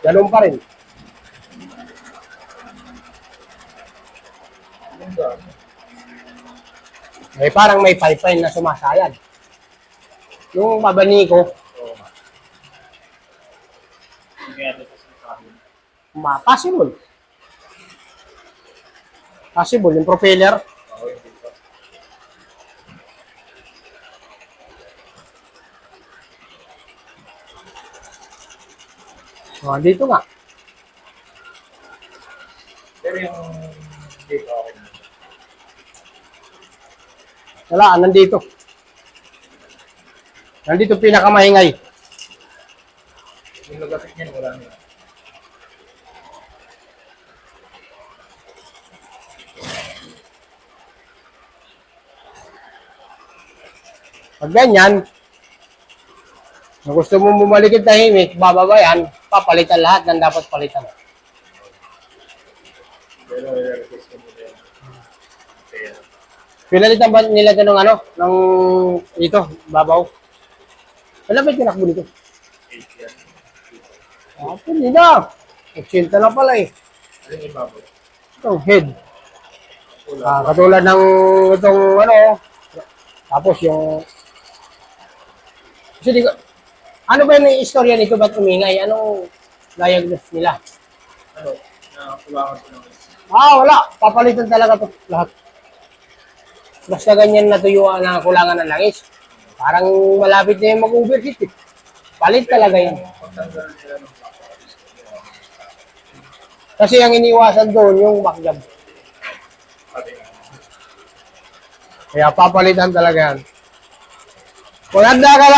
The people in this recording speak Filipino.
Ganun pa rin. Eh, parang may pipeline na sumasayad. Yung mabani ko, ma possible. Possible, yung propeller. Oh, dito nga. Pero yung dito okay na. Wala, nandito. Nandito pinakamahingay. Yung lagatik niyan, wala na. Pag ganyan, kung gusto mo bumalik yung tahimik, bababa yan, papalitan lahat ng dapat palitan. Pero Pinalitan ba nila ito ng ano? Ng ito, babaw? Wala ba tinakbo dito? 8 yan. Ah, hindi na. 80 na pala eh. Ano yung ibabaw? Itong head. Ah, katulad ng itong ano. Tapos yung... Kasi di ko... Ano ba yung istorya nito? Ba't umingay? Anong diagnose nila? Ano? Nakakulangan ko ng Ah, wala. Papalitan talaga to lahat. Basta ganyan natuyuan na kulangan ng langis. Parang malapit na yung mag-overheat eh. Palit talaga yan. Kasi ang iniwasan doon yung backjab. Kaya papalitan talaga yan. Kung handa ka lang